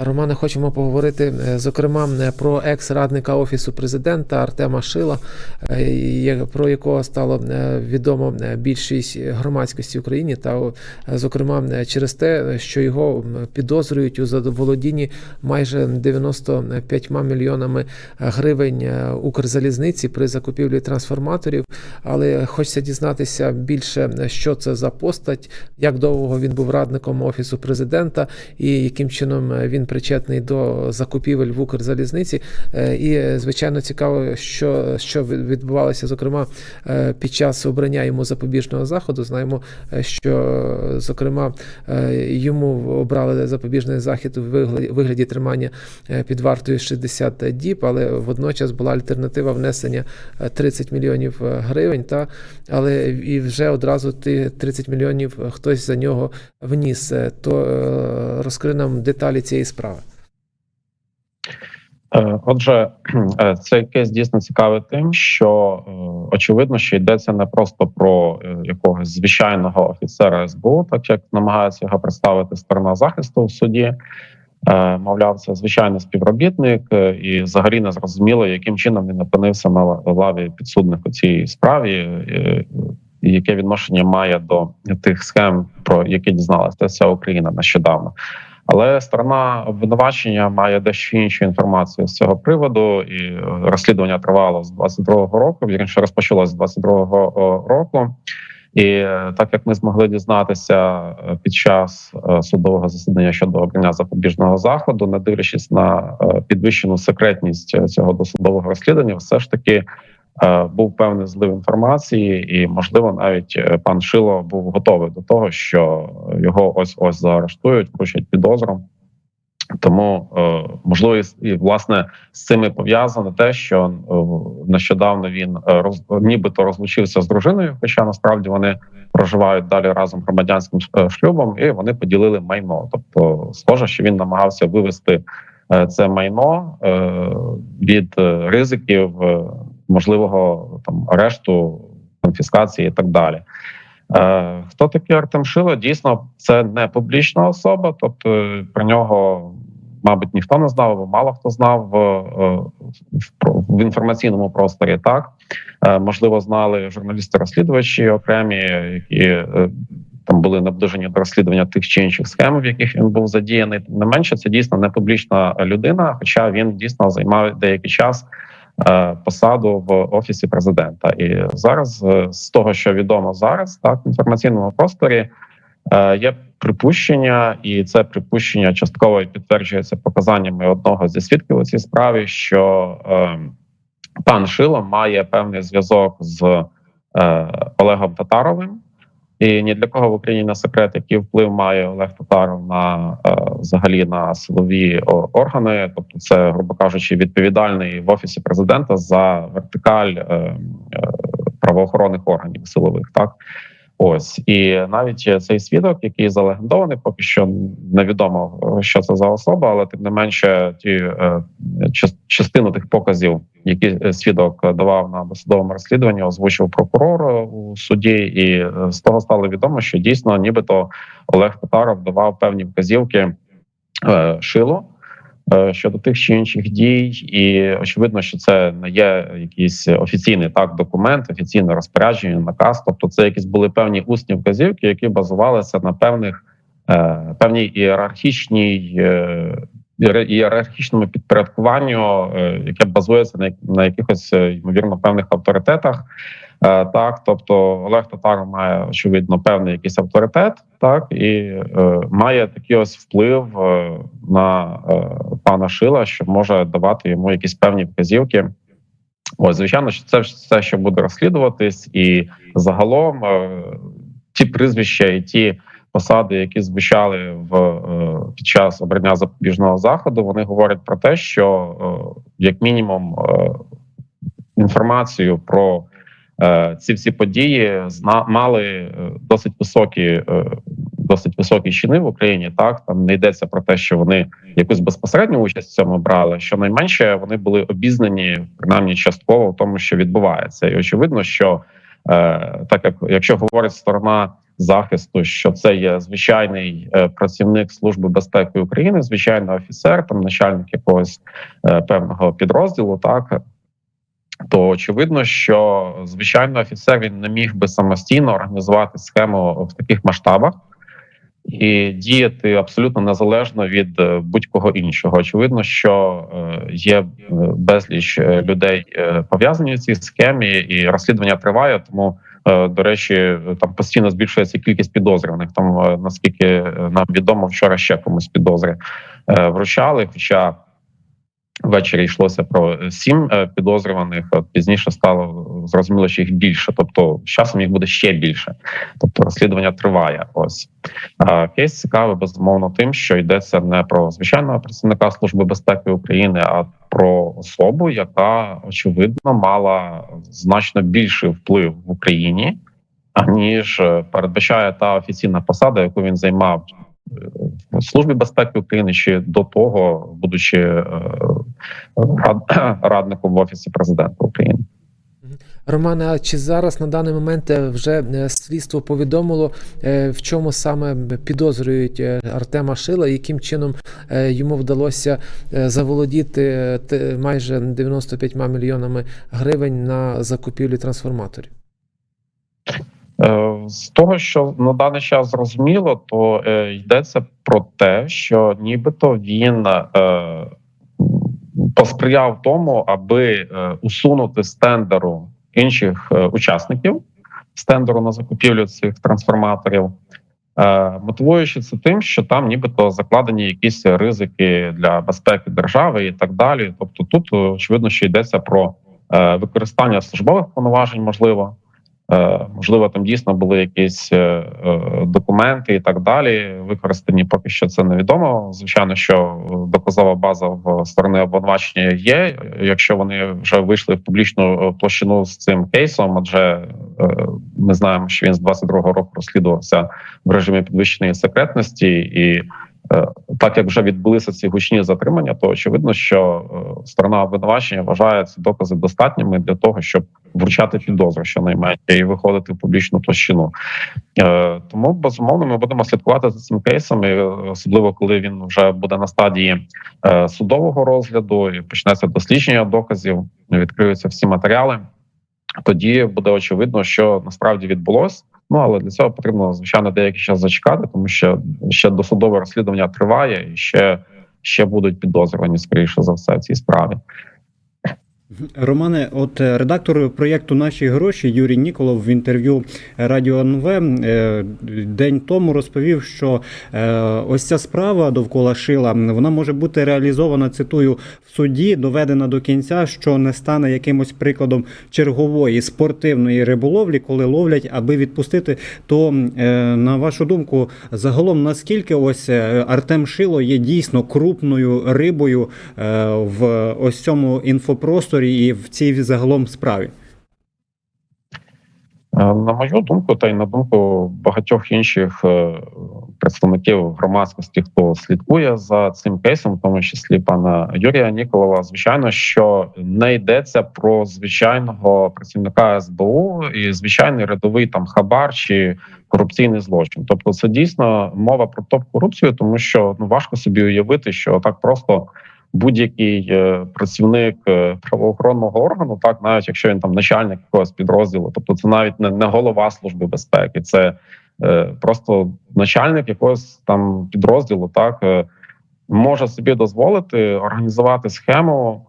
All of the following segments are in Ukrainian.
Романе, хочемо поговорити е, зокрема е, про екс-радника офісу президента Артема Шила, е, про якого стало відомо більшість громадськості в Україні, та зокрема через те, що його підозрюють у задоволодінні майже 95 мільйонами гривень Укрзалізниці при закупівлі трансформаторів. Але хочеться дізнатися більше, що це за постать, як довго він був радником офісу президента і яким чином він причетний до закупівель в Укрзалізниці. Е, І звичайно цікаво, що, що відбувалося, зокрема е, під час обрання йому запобіжного заходу. Знаємо, е, що зокрема йому обрали запобіжний захід у вигляді, тримання під вартою 60 діб, але водночас була альтернатива внесення е, 30 мільйонів гривень. Та але і вже одразу ті 30 мільйонів хтось за нього вніс. То розкри нам деталі цієї справи. Е, Отже, е, цей кейс дійсно цікавий тим, що е, очевидно, що йдеться не просто про якогось звичайного офіцера СБУ, так як намагається його представити сторона захисту в суді. Мовляв, це звичайний співробітник, і взагалі не зрозуміло, яким чином він опинився на лаві підсудних у цій справі, і яке відношення має до тих схем, про які дізналася вся Україна нещодавно. Але сторона обвинувачення має дещо іншу інформацію з цього приводу, і е, розслідування тривало з 22-го року. Вірніше розпочалось з 22-го року. І е, так як ми змогли дізнатися е, під час е, судового засідання щодо обрання запобіжного заходу, не дивлячись на е, підвищену секретність е, цього досудового розслідування, все ж таки е, був певний злив інформації, і можливо навіть е, пан Шило був готовий до того, що його ось ось заарештують, вручать підозру. Тому е, можливо, і, власне з цим і пов'язано те, що е, нещодавно він е, роз, нібито розлучився з дружиною, хоча насправді вони проживають далі разом громадянським е, шлюбом, і вони поділили майно. Тобто, схоже, що він намагався вивести е, це майно е, від е, ризиків е, можливого там арешту, конфіскації і так далі. Е, Хто такий Артем Шило? Дійсно, це не публічна особа, тобто е, про нього, мабуть, ніхто не знав, або мало хто знав в, е, в, в інформаційному просторі. Так Е, можливо, знали журналісти-розслідувачі окремі, які е, там були наближені до розслідування тих чи інших схем, в яких він був задіяний. Тим не менше, це дійсно не публічна людина, хоча він дійсно займав деякий час е, посаду в офісі президента. І зараз, е, з того, що відомо зараз, так в інформаційному просторі е, є припущення, і це припущення частково підтверджується показаннями одного зі свідків у цій справі, що е, пан Шило має певний зв'язок з е, Олегом Татаровим. І ні для кого в Україні не секрет, який вплив має Олег Татаров на е, взагалі на силові органи, тобто, це, грубо кажучи, відповідальний в офісі президента за вертикаль е, е, правоохоронних органів силових, так? Ось. І навіть цей свідок, який залегендований, поки що невідомо що це за особа, але тим не менше, ті частину тих показів, які е, свідок давав на досудовому розслідуванні, озвучив прокурор е, у суді, і е, з того стало відомо, що дійсно, нібито Олег Татаров давав певні вказівки шилу. Щодо тих чи інших дій, і очевидно, що це не є якийсь офіційний так документ, офіційне розпорядження, наказ. Тобто, це якісь були певні усні вказівки, які базувалися на певних певній ієрархічній ієр- ієрархічному підпорядкуванню, е, яке базується на, якихось е, ймовірно певних авторитетах. Е, Так, тобто Олег Татаров має очевидно певний якийсь авторитет, так і має такий ось вплив на пана Шила, що може давати йому якісь певні вказівки. Ось, звичайно, що це все, що буде розслідуватись, і загалом ті прізвища і ті посади, які звучали в е, під час обрання запобіжного заходу, вони говорять про те, що е, як мінімум е, інформацію про ці всі події мали досить високі, досить високі чини в Україні. Так там не йдеться про те, що вони якусь безпосередню участь в цьому брали. Щонайменше вони були обізнані принаймні частково в тому, що відбувається, і очевидно, що е, так як якщо говорить сторона захисту, що це є звичайний е, працівник служби безпеки України, звичайний офіцер, там начальник якогось е, певного підрозділу, так то очевидно, що звичайно офіцер він не міг би самостійно організувати схему в таких масштабах і діяти абсолютно незалежно від е, будь-кого іншого. Очевидно, що є безліч людей пов'язані в цій схемі, і розслідування триває. Тому до речі, там постійно збільшується кількість підозрюваних. Там е, наскільки е, нам відомо, вчора ще комусь підозри е, вручали. Хоча Ввечері йшлося про сім е, підозрюваних. От пізніше стало зрозуміло, що їх більше. Тобто, з часом їх буде ще більше. Тобто, розслідування триває. Ось кейс цікавий безумовно тим, що йдеться не про звичайного працівника служби безпеки України, а про особу, яка очевидно мала значно більший вплив в Україні, аніж е, передбачає та офіційна посада, яку він займав в службі безпеки України ще до того, будучи е, рад- радником в офісі президента України. Романе, а чи зараз на даний момент е, вже е, слідство повідомило, е, в чому саме підозрюють Артема Шила, яким чином йому вдалося заволодіти майже 95 мільйонами гривень на закупівлі трансформаторів? З того, що на даний час зрозуміло, то йдеться про те, що нібито він посприяв тому, аби усунути з тендеру інших е, учасників з тендеру на закупівлю цих трансформаторів, е, мотивуючи це тим, що там нібито закладені якісь ризики для безпеки держави і так далі. Тобто, тут очевидно, що йдеться про е, використання службових повноважень, можливо. Е, Можливо, там дійсно були якісь е, е, документи і так далі. Використані поки що це невідомо. Звичайно, що доказова база в сторони обвинувачення є. Якщо вони вже вийшли в публічну площину з цим кейсом, адже ми знаємо, що він з 22-го року розслідувався в режимі підвищеної секретності, і так як вже відбулися ці гучні затримання, то очевидно, що е, сторона обвинувачення вважає ці докази достатніми для того, щоб вручати підозру, щонайменше, і виходити в публічну площину. Е, тому безумовно ми будемо слідкувати за цим кейсом, і, е, особливо коли він вже буде на стадії е, судового розгляду і почнеться дослідження доказів, відкриються всі матеріали. Тоді буде очевидно, що насправді відбулось. Ну але для цього потрібно звичайно деякий час зачекати, тому що ще досудове розслідування триває, і ще, ще будуть підозрювані скоріше за все в цій справі. Романе, от е, редактор проєкту Наші гроші Юрій Ніколов в інтерв'ю Радіо НВ е, день тому розповів, що е, ось ця справа довкола шила вона може бути реалізована, цитую, в суді, доведена до кінця, що не стане якимось прикладом чергової спортивної риболовлі, коли ловлять, аби відпустити. То на вашу думку, загалом наскільки ось Артем Шило є дійсно крупною рибою в ось цьому інфопросторі і в цій загалом справі? Е, На мою думку, та й на думку багатьох інших е, представників громадськості, хто слідкує за цим кейсом, в тому числі пана Юрія Ніколова, звичайно, що не йдеться про звичайного працівника СБУ і звичайний рядовий там хабар чи корупційний злочин. Тобто, це дійсно мова про топ-корупцію, тому що ну важко собі уявити, що так просто. Будь-який е, працівник е, правоохоронного органу, так навіть якщо він там начальник якогось підрозділу, тобто це навіть не, голова служби безпеки, це е, просто начальник якогось там підрозділу, так може собі дозволити організувати схему,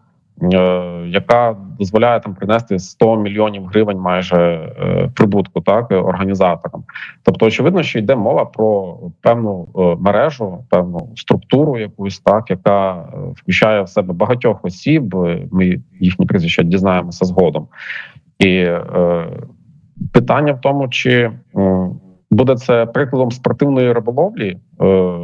яка дозволяє там принести 100 мільйонів гривень майже е, прибутку, так е, організаторам. Тобто, очевидно, що йде мова про певну е, мережу, певну структуру, якусь так, яка е, включає в себе багатьох осіб. е, Ми їхні прізвища дізнаємося згодом. І е, питання в тому, чи буде це прикладом спортивної риболовлі. Е,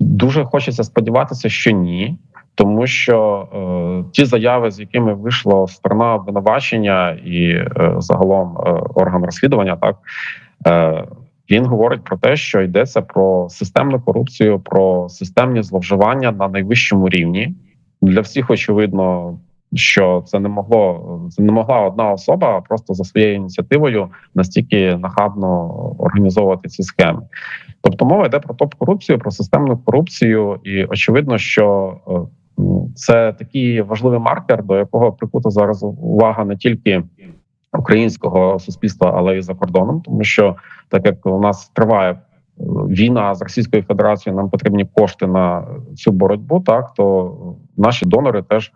дуже хочеться сподіватися, що ні. Тому що е, ті заяви, з якими вийшла сторона обвинувачення і е, загалом е, орган розслідування, так е, він говорить про те, що йдеться про системну корупцію, про системні зловживання на найвищому рівні. Для всіх очевидно що це не могло це не могла одна особа просто за своєю ініціативою настільки нахабно організовувати ці схеми. Тобто мова йде про топ-корупцію, про системну корупцію, і очевидно, що е, це такий важливий маркер, до якого прикута зараз увага не тільки українського суспільства, але й за кордоном, тому що так як у нас триває е, війна з Російською Федерацією, нам потрібні кошти на цю боротьбу. Так то наші донори теж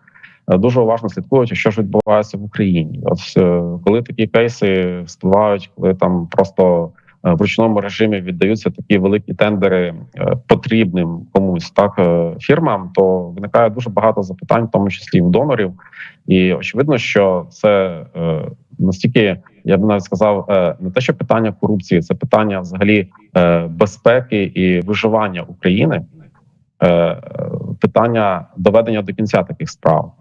е, дуже уважно слідкують, що ж відбувається в Україні. От е, коли такі кейси спливають, коли там просто в ручному режимі віддаються такі великі тендери е, потрібним комусь так е, фірмам, то виникає дуже багато запитань, в тому числі і в донорів. І очевидно, що це е, настільки, я б навіть сказав, е, не те, що питання корупції, це питання взагалі е, безпеки і виживання України, е, е, питання доведення до кінця таких справ.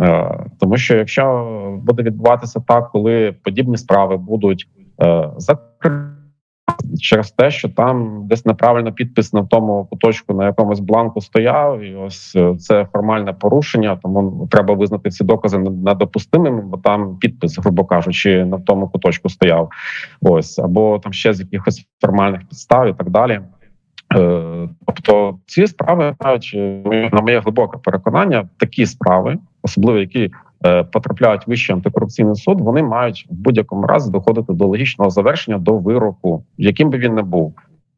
Е, Тому що якщо буде відбуватися так, коли подібні справи будуть е, закриті через те, що там десь неправильно підпис на тому куточку на якомусь бланку стояв, і ось е, це формальне порушення, тому треба визнати ці докази недопустимими, бо там підпис, грубо кажучи, на тому куточку стояв. Ось або там ще з якихось формальних підстав і так далі. Е, Тобто ці справи мають е, на моє глибоке переконання, такі справи, особливо які потрапляють в вищий антикорупційний суд, вони мають в будь-якому разі доходити до логічного завершення до вироку, яким би він не був.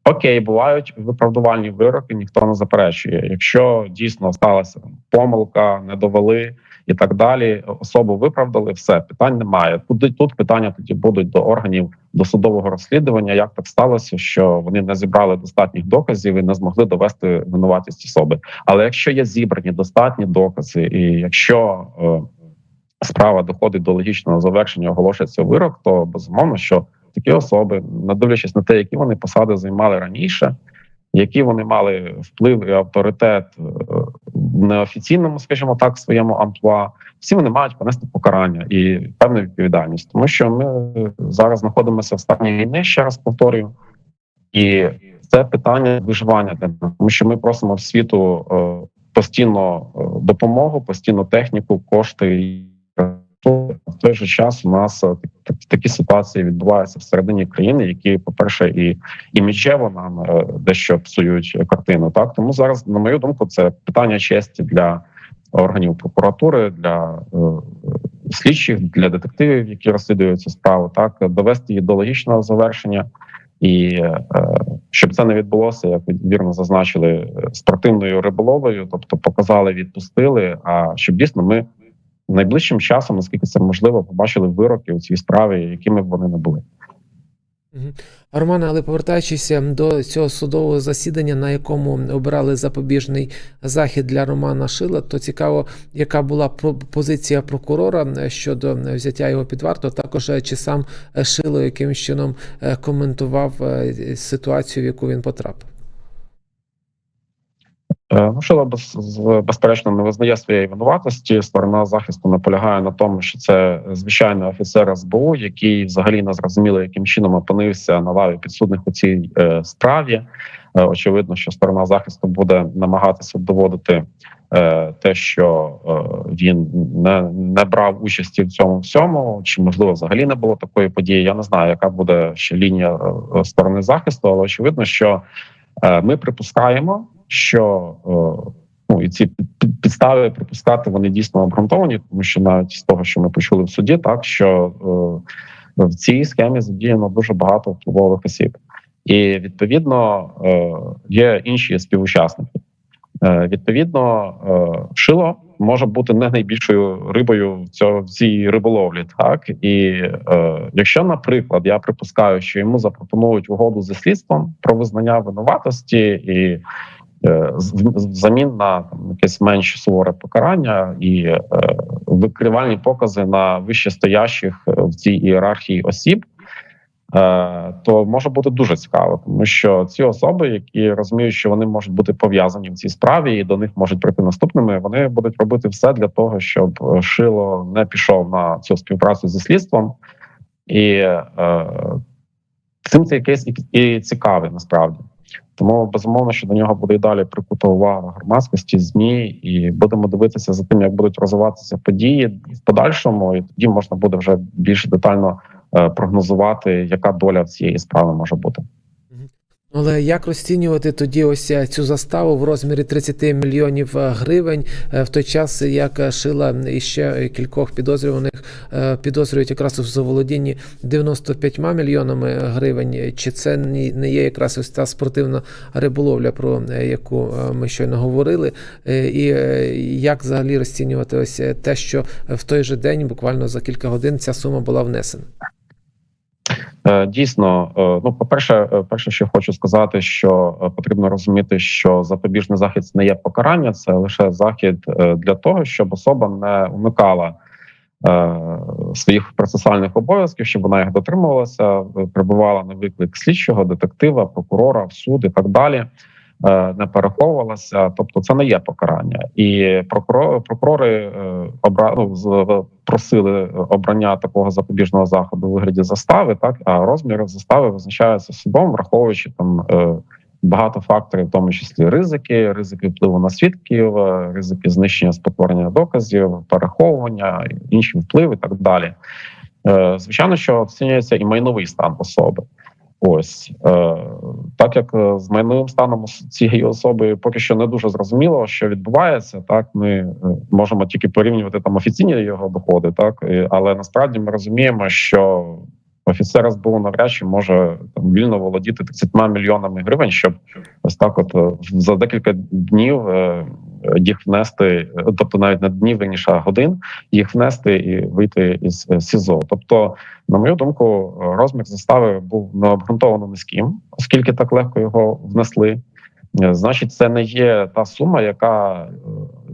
Окей, бувають виправдувальні вироки, ніхто не заперечує. Якщо дійсно сталася помилка, не довели і так далі, особу виправдали, все питань немає. Тут тут питання тоді будуть до органів досудового розслідування. Як так сталося, що вони не зібрали достатніх доказів і не змогли довести винуватість особи? Але якщо є зібрані достатні докази, і якщо е, справа доходить до логічного завершення, оголошується вирок, то безумовно, що такі особи, не дивлячись на те, які вони посади займали раніше, які вони мали вплив і авторитет е, в неофіційному, скажімо так, своєму амплуа, всі вони мають понести покарання і певну відповідальність, тому що ми зараз знаходимося в стані війни, ще раз повторюю, і це питання виживання для нас, тому що ми просимо в світу е, постійно е, допомогу, постійно техніку, кошти в той же час у нас е, так- такі ситуації відбуваються всередині країни, які, по перше, і іміджево нам е, дещо псують картину. Так тому зараз, на мою думку, це питання честі для органів прокуратури, для е, слідчих, для детективів, які розслідують цю справу, так довести її до логічного завершення. І щоб це не відбулося, як вірно зазначили, спортивною риболовлею, тобто показали, відпустили. А щоб дійсно ми найближчим часом, наскільки це можливо, побачили вироки у цій справі, якими б вони не були. Романе, але повертаючись ем, до цього судового засідання, на якому обирали запобіжний захід для Романа Шила, то цікаво, яка була позиція прокурора е, щодо е, взяття його під варту. Також е, чи сам Шило якимось чином коментував ситуацію, в яку він потрапив. Е, Ну, безперечно не визнає своєї винуватості. Сторона захисту наполягає на тому, що це звичайний офіцер СБУ, який взагалі не зрозуміло, яким чином опинився на лаві підсудних у цій е, справі. Е, очевидно, що сторона захисту буде намагатися доводити те, що він не, не брав участі в цьому всьому, чи можливо взагалі не було такої події. Я не знаю, яка буде ще лінія сторони захисту, але очевидно, що ми припускаємо що е, ну і ці підстави припускати вони дійсно обґрунтовані, тому що навіть з того, що ми почули в суді, так що е, в цій схемі задіяно дуже багато впливових осіб, і відповідно е, є інші співучасники. Відповідно, шило може бути не найбільшою рибою в цьо- в цій риболовлі. Так і якщо, наприклад, я припускаю, що йому запропонують угоду зі слідством про визнання винуватості і взамін на там якесь менш суворе покарання і е, викривальні покази на вищестоящих е, в цій ієрархії осіб. е, То може бути дуже цікаво, тому що ці особи, які розуміють, що вони можуть бути пов'язані в цій справі, і до них можуть прийти наступними, вони будуть робити все для того, щоб е, шило не пішов на цю співпрацю зі слідством, і е, цим цей кейс і цікавий насправді. Тому безумовно, що до нього буде і далі прикута увага громадськості, змі, і будемо дивитися за тим, як будуть розвиватися події в подальшому, і тоді можна буде вже більш детально е, прогнозувати, яка доля цієї справи може бути. Але як розцінювати тоді ось е, цю заставу в розмірі 30 мільйонів е, гривень е, в той час, як Шила і ще кількох підозрюваних підозрюють якраз у заволодінні 95 мільйонами гривень? Чи це не є якраз ось та спортивна риболовля, про яку ми щойно говорили? І як взагалі розцінювати ось те, що в той же день, буквально за кілька годин, ця сума була внесена? Е, Дійсно, е, ну по перше, перше, що хочу сказати, що е, потрібно розуміти, що запобіжний захід не є покарання, це лише захід е, для того, щоб особа не уникала е, своїх процесуальних обов'язків, щоб вона їх дотримувалася, е, прибувала на виклик слідчого, детектива, прокурора, в суд і так далі. Е, Не переховувалася, тобто це не є покарання, і прокурори, прокурори е, обра... ну, просили обрання такого запобіжного заходу у вигляді застави, так а розмір застави визначається судом, враховуючи там е, багато факторів, в тому числі ризики, ризики впливу на свідків, ризики знищення спотворення доказів, переховування, інші впливи і так далі. Звичайно, що оцінюється і майновий стан особи. Ось е, так як е, з майновим станом цієї особи поки що не дуже зрозуміло, що відбувається. Так ми е, можемо тільки порівнювати там офіційні його доходи, так але насправді ми розуміємо, що офіцер СБУ навряд чи може там вільно володіти 30 мільйонами гривень, щоб ось так, от е, за декілька днів їх внести, тобто навіть не днів, вірніше, а годин їх внести і вийти із е, СІЗО. Тобто, на мою думку, розмір застави був необґрунтовано низьким, оскільки так легко його внесли. Е, Значить, це не є та сума, яка е,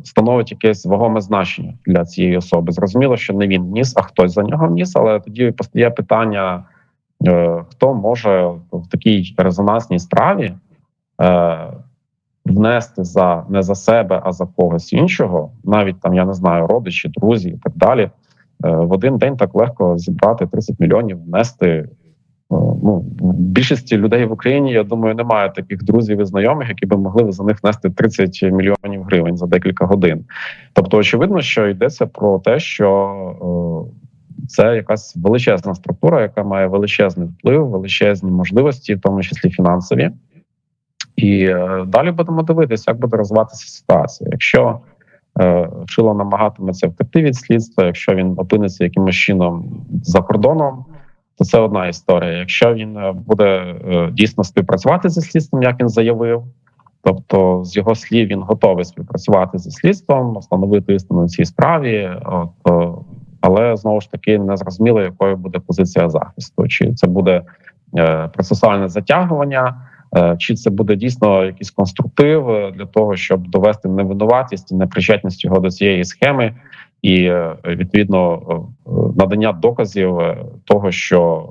становить якесь вагоме значення для цієї особи. Зрозуміло, що не він ніс, а хтось за нього ніс. Але тоді постає питання: хто може в такій резонансній справі внести за не за себе, а за когось іншого, навіть там я не знаю, родичі, друзі і так далі. Е, в один день так легко зібрати 30 мільйонів, внести. Е, Ну, більшості людей в Україні, я думаю, немає таких друзів і знайомих, які би могли за них внести 30 мільйонів гривень за декілька годин. Тобто, очевидно, що йдеться про те, що е, це якась величезна структура, яка має величезний вплив, величезні можливості, в тому числі фінансові. І е, далі будемо дивитися, як буде розвиватися ситуація. Якщо е, Шило намагатиметься втекти від слідства, якщо він опиниться якимось чином за кордоном, то це одна історія. Якщо він е, буде е, дійсно співпрацювати зі слідством, як він заявив, тобто з його слів він готовий співпрацювати зі слідством, встановити істину в цій справі. От, е, але знову ж таки не зрозуміло, якою буде позиція захисту, чи це буде е, процесуальне затягування. Е, Чи це буде дійсно якийсь конструктив е, для того, щоб довести невинуватість і непричетність його до цієї схеми, і е, відповідно надання доказів того, що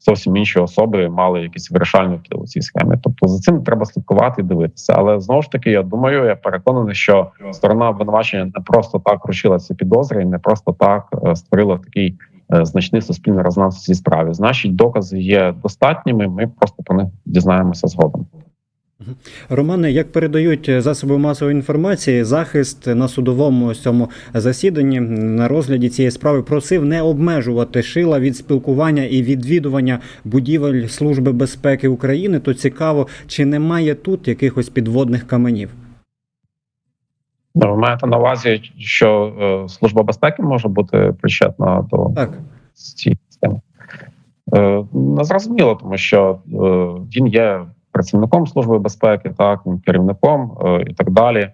зовсім інші особи мали якийсь вирішальний вплив у цій схемі. Тобто за цим треба слідкувати і дивитися. Але знову ж таки, я думаю, я переконаний, що сторона обвинувачення не просто так вручила підозри, і не просто так створила такий значний суспільний резонанс у цій справі. Значить, докази є достатніми. Ми просто про них дізнаємося згодом. Романе, як передають засоби масової інформації, захист на судовому цьому засіданні на розгляді цієї справи просив не обмежувати шила від спілкування і відвідування будівель Служби безпеки України. То цікаво, чи немає тут якихось підводних каменів? Ви маєте на увазі, що е, служба безпеки може бути причетна до Так. цієї системи? Е, не зрозуміло, тому що е, він є працівником служби безпеки, так керівником е, і так далі.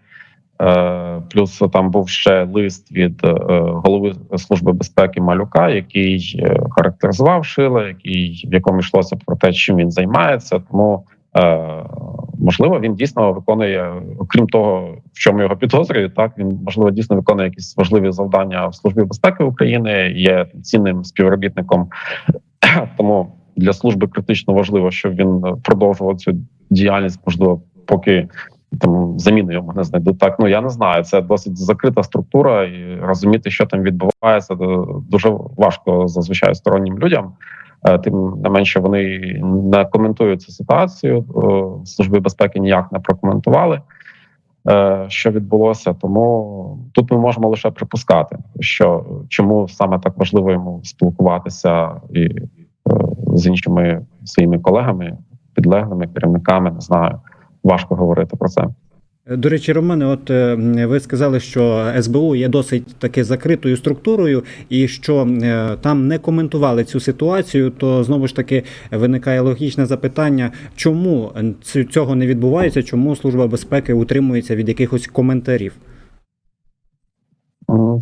Е, плюс там був ще лист від е, голови служби безпеки Малюка, який е, характеризував Шила, який в якому йшлося про те, чим він займається. Тому можливо, він дійсно виконує, окрім того, в чому його підозрюють, так він можливо дійсно виконує якісь важливі завдання в службі безпеки України, є цінним співробітником. Тому для служби критично важливо, щоб він продовжував цю діяльність, можливо, поки там заміни йому не знайдуть. Так ну я не знаю. Це досить закрита структура, і розуміти, що там відбувається, дуже важко зазвичай стороннім людям. Е, Тим не менше вони не коментують цю ситуацію. Е, Служби безпеки ніяк не прокоментували, е, що відбулося. Тому тут ми можемо лише припускати, що чому саме так важливо йому спілкуватися і з іншими своїми колегами, підлеглими керівниками. Не знаю, важко говорити про це. До речі, Романе, от е, ви сказали, що СБУ є досить таки закритою структурою, і що е, там не коментували цю ситуацію. То знову ж таки виникає логічне запитання, чому цього не відбувається, чому служба безпеки утримується від якихось коментарів.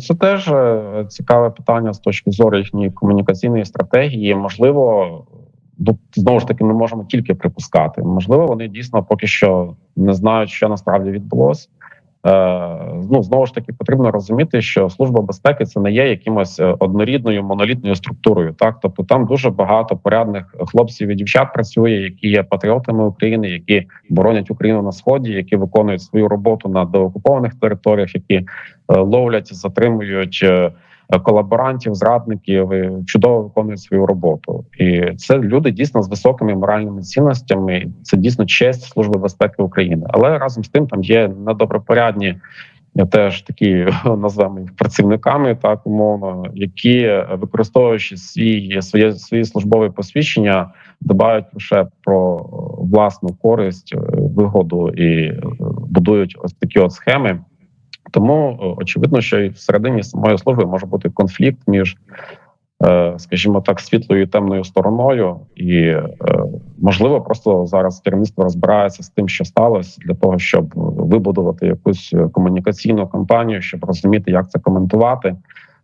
Це теж е, цікаве питання з точки зору їхньої комунікаційної стратегії. Можливо, ну, знову ж таки, ми можемо тільки припускати. Можливо, вони дійсно поки що не знають, що насправді відбулося. Е, ну знову ж таки, потрібно розуміти, що служба безпеки це не є якимось е, однорідною монолітною структурою. Так, тобто там дуже багато порядних хлопців і дівчат працює, які є патріотами України, які боронять Україну на сході, які виконують свою роботу на деокупованих територіях, які е, ловлять, затримують е, колаборантів, зрадників, і чудово виконують свою роботу. І це люди дійсно з високими моральними цінностями. Це дійсно честь служби безпеки України. Але разом з тим там є недобропорядні. Теж такі назвемо працівниками, так умовно, які е, використовуючи свій своє свої службові посвідчення, дбають лише про е, власну користь, е, вигоду і будують ось такі от схеми. Тому е, очевидно, що і всередині самої служби може бути конфлікт між, е, скажімо так, світлою і темною стороною, і е, можливо, просто зараз керівництво розбирається з тим, що сталося, для того, щоб вибудувати якусь комунікаційну кампанію, щоб розуміти, як це коментувати.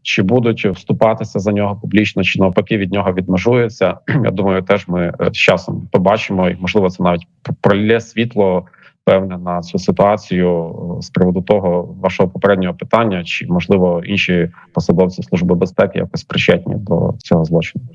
Чи будуть вступатися за нього публічно, чи навпаки від нього відмежуються. Я думаю, теж ми з часом побачимо, і можливо, це навіть пролє світло певне на цю ситуацію е, з приводу того вашого попереднього питання, чи можливо інші посадовці служби безпеки якось причетні до цього злочину.